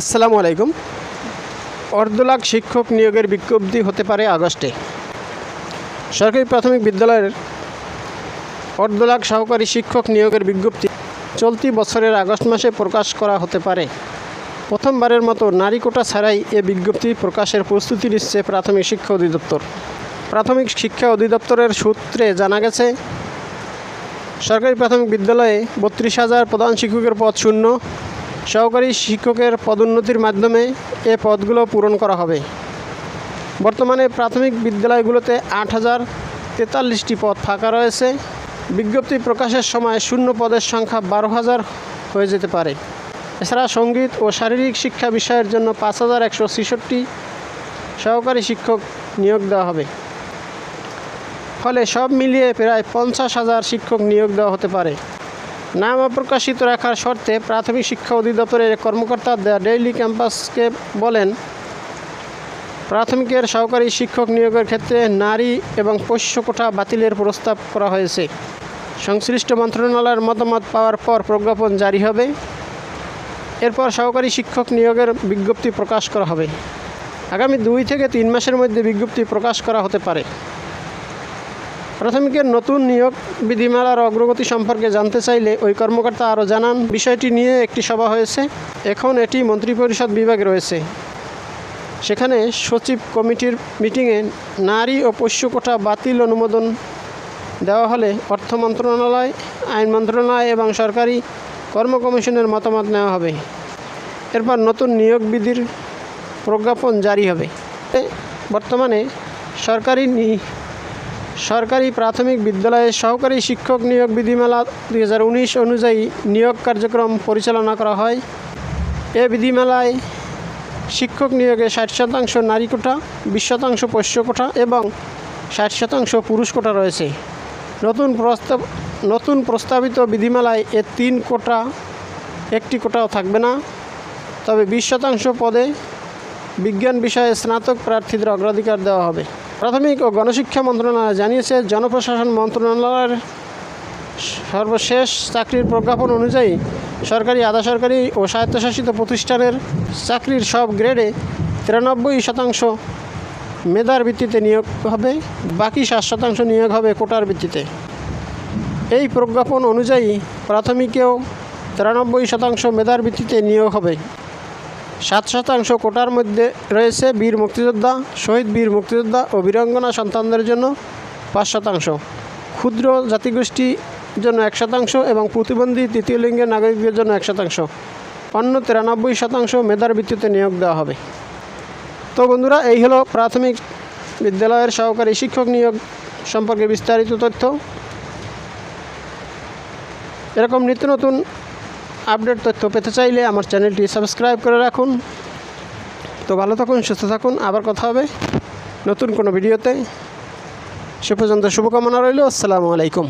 আসসালামু আলাইকুম। অর্ধ লাখ শিক্ষক নিয়োগের বিজ্ঞপ্তি হতে পারে আগস্টে। সরকারি প্রাথমিক বিদ্যালয়ের অর্ধ লাখ সহকারী শিক্ষক নিয়োগের বিজ্ঞপ্তি চলতি বছরের আগস্ট মাসে প্রকাশ করা হতে পারে। প্রথমবারের মতো নারী কোটা ছাড়াই এ বিজ্ঞপ্তি প্রকাশের প্রস্তুতি নিচ্ছে প্রাথমিক শিক্ষা অধিদপ্তর। প্রাথমিক শিক্ষা অধিদপ্তরের সূত্রে জানা গেছে, সরকারি প্রাথমিক বিদ্যালয়ে বত্রিশ হাজার প্রধান শিক্ষকের পদ শূন্য সহকারী শিক্ষকের পদোন্নতির মাধ্যমে এ পদগুলো পূরণ করা হবে। বর্তমানে প্রাথমিক বিদ্যালয়গুলোতে আট হাজার তেতাল্লিশটি পদ ফাঁকা রয়েছে। বিজ্ঞপ্তি প্রকাশের সময় শূন্য পদের সংখ্যা বারো হাজার হয়ে যেতে পারে। এছাড়া সংগীত ও শারীরিক শিক্ষা বিষয়ের জন্য পাঁচ হাজার একশো ছেষট্টি সহকারী শিক্ষক নিয়োগ দেওয়া হবে। ফলে সব মিলিয়ে প্রায় পঞ্চাশ হাজার শিক্ষক নিয়োগ দেওয়া হতে পারে। নাম অপ্রকাশিত রাখার শর্তে প্রাথমিক শিক্ষা অধিদপ্তরের কর্মকর্তা দ্য ডেইলি ক্যাম্পাসকে বলেন, প্রাথমিকের সহকারী শিক্ষক নিয়োগের ক্ষেত্রে নারী এবং পোষ্য কোঠা বাতিলের প্রস্তাব করা হয়েছে। সংশ্লিষ্ট মন্ত্রণালয়ের মতামত পাওয়ার পর প্রজ্ঞাপন জারি হবে। এরপর সহকারী শিক্ষক নিয়োগের বিজ্ঞপ্তি প্রকাশ করা হবে। আগামী দুই থেকে তিন মাসের মধ্যে বিজ্ঞপ্তি প্রকাশ করা হতে পারে। প্রাথমিকের নতুন নিয়োগ বিধিমালার অগ্রগতি সম্পর্কে জানতে চাইলে ওই কর্মকর্তা আরও জানান, বিষয়টি নিয়ে একটি সভা হয়েছে। এখন এটি মন্ত্রিপরিষদ বিভাগে রয়েছে। সেখানে সচিব কমিটির মিটিংয়ে নারী ও পোষ্য কোঠা বাতিল অনুমোদন দেওয়া হলে অর্থ মন্ত্রণালয়, আইন মন্ত্রণালয় এবং সরকারি কর্ম কমিশনের মতামত নেওয়া হবে। এরপর নতুন নিয়োগ বিধির প্রজ্ঞাপন জারি হবে। বর্তমানে সরকারি সরকারি প্রাথমিক বিদ্যালয়ে সহকারী শিক্ষক নিয়োগ বিধিমালা দু হাজার উনিশ অনুযায়ী নিয়োগ কার্যক্রম পরিচালনা করা হয়। এ বিধিমালায় শিক্ষক নিয়োগে ষাট শতাংশ নারী কোটা, বিশ শতাংশ পোষ্য কোটা এবং ষাট শতাংশ পুরুষ কোটা রয়েছে। নতুন প্রস্তাব, নতুন প্রস্তাবিত বিধিমালায় এ তিন কোটা, একটি কোটাও থাকবে না। তবে বিশ শতাংশ পদে বিজ্ঞান বিষয়ে স্নাতক প্রার্থীদের অগ্রাধিকার দেওয়া হবে। প্রাথমিক ও গণশিক্ষা মন্ত্রণালয় জানিয়েছে, জনপ্রশাসন মন্ত্রণালয়ের সর্বশেষ চাকরির প্রজ্ঞাপন অনুযায়ী সরকারি আধা সরকারি ও স্বায়ত্তশাসিত প্রতিষ্ঠানের চাকরির সব গ্রেডে তিরানব্বই শতাংশ মেধার ভিত্তিতে নিয়োগ হবে, বাকি সাত শতাংশ নিয়োগ হবে কোটার ভিত্তিতে। এই প্রজ্ঞাপন অনুযায়ী প্রাথমিকেও তিরানব্বই শতাংশ মেধার ভিত্তিতে নিয়োগ হবে। সাত শতাংশ কোটার মধ্যে রয়েছে বীর মুক্তিযোদ্ধা, শহীদ বীর মুক্তিযোদ্ধা ও বীরাঙ্গনা সন্তানদের জন্য পাঁচ শতাংশ। ক্ষুদ্র জাতিগোষ্ঠীর জন্য এক শতাংশ এবং প্রতিবন্ধী তৃতীয় লিঙ্গের নাগরিকদের জন্য এক শতাংশ। অন্য তিরানব্বই শতাংশ মেধার ভিত্তিতে নিয়োগ দেওয়া হবে। তো বন্ধুরা, এই হলো প্রাথমিক বিদ্যালয়ের সহকারী শিক্ষক নিয়োগ সম্পর্কে বিস্তারিত তথ্য। এরকম নিত্য নতুন আপডেট তথ্য পেতে চাইলে আমার চ্যানেলটি সাবস্ক্রাইব করে রাখুন। তো ভালো থাকুন, সুস্থ থাকুন, আবার কথা হবে নতুন কোনো ভিডিওতে। সে পর্যন্ত শুভকামনা রইল, আসসালামু আলাইকুম।